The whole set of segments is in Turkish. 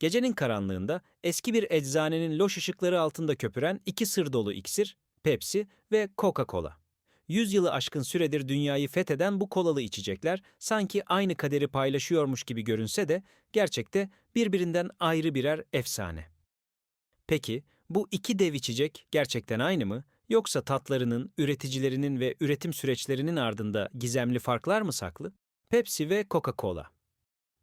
Gecenin karanlığında eski bir eczanenin loş ışıkları altında köpüren iki sır dolu iksir, Pepsi ve Coca-Cola. Yüz yılı aşkın süredir dünyayı fetheden bu kolalı içecekler sanki aynı kaderi paylaşıyormuş gibi görünse de gerçekte birbirinden ayrı birer efsane. Peki bu iki dev içecek gerçekten aynı mı? Yoksa tatlarının, üreticilerinin ve üretim süreçlerinin ardında gizemli farklar mı saklı? Pepsi ve Coca-Cola.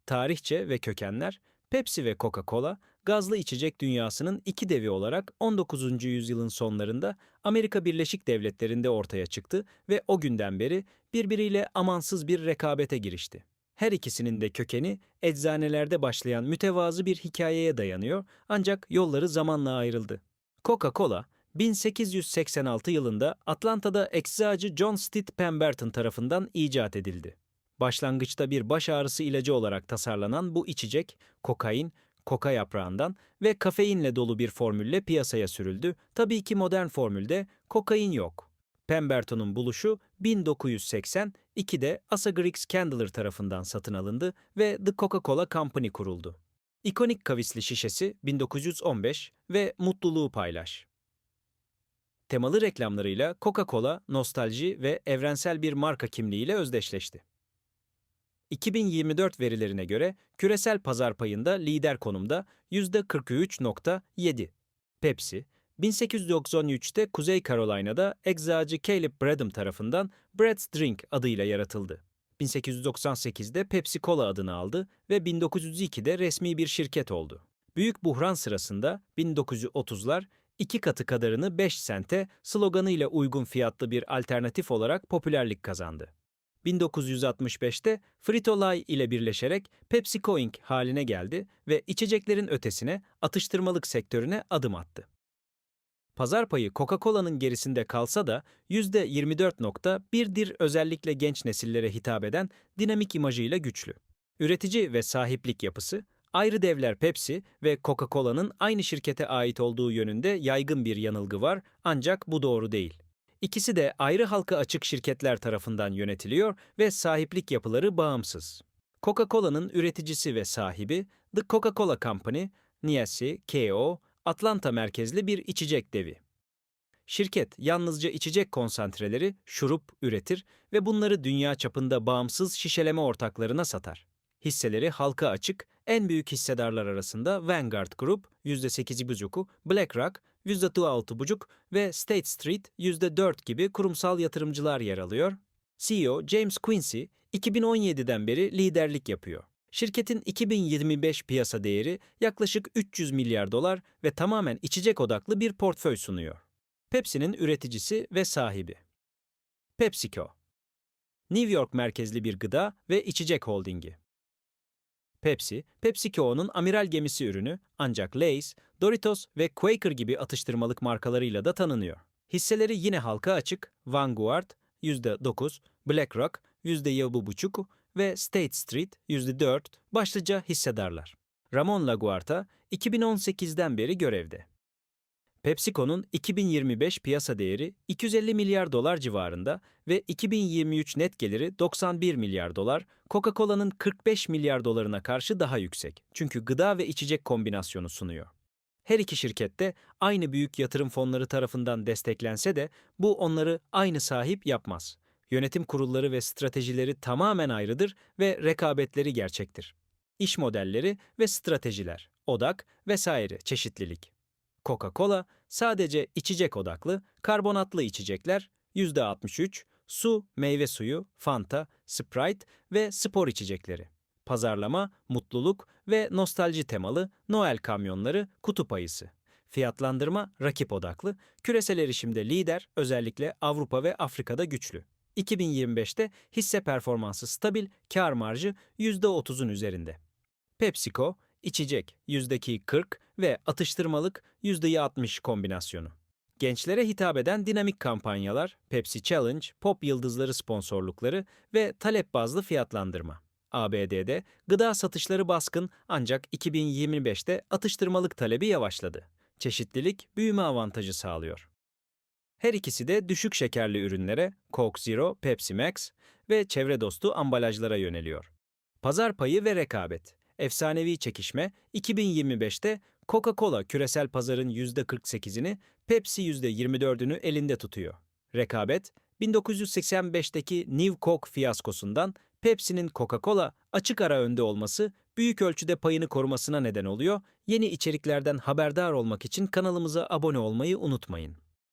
Tarihçe ve kökenler Pepsi ve Coca-Cola, gazlı içecek dünyasının iki devi olarak 19. yüzyılın sonlarında Amerika Birleşik Devletleri'nde ortaya çıktı ve o günden beri birbiriyle amansız bir rekabete girişti. Her ikisinin de kökeni eczanelerde başlayan mütevazı bir hikayeye dayanıyor ancak yolları zamanla ayrıldı. Coca-Cola, 1886 yılında Atlanta'da eczacı John Stitt Pemberton tarafından icat edildi. Başlangıçta bir baş ağrısı ilacı olarak tasarlanan bu içecek, kokain, koka yaprağından ve kafeinle dolu bir formülle piyasaya sürüldü. Tabii ki modern formülde kokain yok. Pemberton'un buluşu 1982'de Asa Griggs Candler tarafından satın alındı ve The Coca-Cola Company kuruldu. İkonik kavisli şişesi 1915 ve mutluluğu paylaş. Temalı reklamlarıyla Coca-Cola, nostalji ve evrensel bir marka kimliğiyle özdeşleşti. 2024 verilerine göre küresel pazar payında lider konumda %43.7. Pepsi, 1893'te Kuzey Carolina'da eczacı Caleb Bradham tarafından Brad's Drink adıyla yaratıldı. 1898'de Pepsi Cola adını aldı ve 1902'de resmi bir şirket oldu. Büyük buhran sırasında 1930'lar iki katı kadarını 5 sente sloganıyla uygun fiyatlı bir alternatif olarak popülerlik kazandı. 1965'te Frito-Lay ile birleşerek PepsiCo Inc. haline geldi ve içeceklerin ötesine atıştırmalık sektörüne adım attı. Pazar payı Coca-Cola'nın gerisinde kalsa da %24.1'dir özellikle genç nesillere hitap eden dinamik imajıyla güçlü. Üretici ve sahiplik yapısı, ayrı devler Pepsi ve Coca-Cola'nın aynı şirkete ait olduğu yönünde yaygın bir yanılgı var ancak bu doğru değil. İkisi de ayrı halka açık şirketler tarafından yönetiliyor ve sahiplik yapıları bağımsız. Coca-Cola'nın üreticisi ve sahibi The Coca-Cola Company, Niesi, KO, Atlanta merkezli bir içecek devi. Şirket yalnızca içecek konsantreleri, şurup üretir ve bunları dünya çapında bağımsız şişeleme ortaklarına satar. Hisseleri halka açık, en büyük hissedarlar arasında Vanguard Group %8,5'u, BlackRock %6,5 ve State Street %4 gibi kurumsal yatırımcılar yer alıyor. CEO James Quincy 2017'den beri liderlik yapıyor. Şirketin 2025 piyasa değeri yaklaşık 300 milyar dolar ve tamamen içecek odaklı bir portföy sunuyor. Pepsi'nin üreticisi ve sahibi. PepsiCo. New York merkezli bir gıda ve içecek holdingi. Pepsi, PepsiCo'nun amiral gemisi ürünü ancak Lay's, Doritos ve Quaker gibi atıştırmalık markalarıyla da tanınıyor. Hisseleri yine halka açık, Vanguard %9, BlackRock %7,5 ve State Street %4 başlıca hissedarlar. Ramon Laguarta 2018'den beri görevde. PepsiCo'nun 2025 piyasa değeri 250 milyar dolar civarında ve 2023 net geliri 91 milyar dolar, Coca-Cola'nın 45 milyar dolarına karşı daha yüksek. Çünkü gıda ve içecek kombinasyonu sunuyor. Her iki şirket de aynı büyük yatırım fonları tarafından desteklense de bu onları aynı sahip yapmaz. Yönetim kurulları ve stratejileri tamamen ayrıdır ve rekabetleri gerçektir. İş modelleri ve stratejiler, odak vesaire çeşitlilik. Coca-Cola sadece içecek odaklı, karbonatlı içecekler %63, su, meyve suyu, Fanta, Sprite ve spor içecekleri. Pazarlama, mutluluk ve nostalji temalı Noel kamyonları kutup ayısı. Fiyatlandırma rakip odaklı, küresel erişimde lider, özellikle Avrupa ve Afrika'da güçlü. 2025'te hisse performansı stabil, kar marjı %30'un üzerinde. PepsiCo, içecek %40 ve atıştırmalık %60 kombinasyonu. Gençlere hitap eden dinamik kampanyalar, Pepsi Challenge, pop yıldızları sponsorlukları ve talep bazlı fiyatlandırma. ABD'de gıda satışları baskın ancak 2025'te atıştırmalık talebi yavaşladı. Çeşitlilik büyüme avantajı sağlıyor. Her ikisi de düşük şekerli ürünlere, Coke Zero, Pepsi Max ve çevre dostu ambalajlara yöneliyor. Pazar payı ve rekabet. Efsanevi çekişme 2025'te Coca-Cola küresel pazarın %48'ini, Pepsi %24'ünü elinde tutuyor. Rekabet 1985'teki New Coke fiyaskosundan Pepsi'nin Coca-Cola açık ara önde olması büyük ölçüde payını korumasına neden oluyor. Yeni içeriklerden haberdar olmak için kanalımıza abone olmayı unutmayın.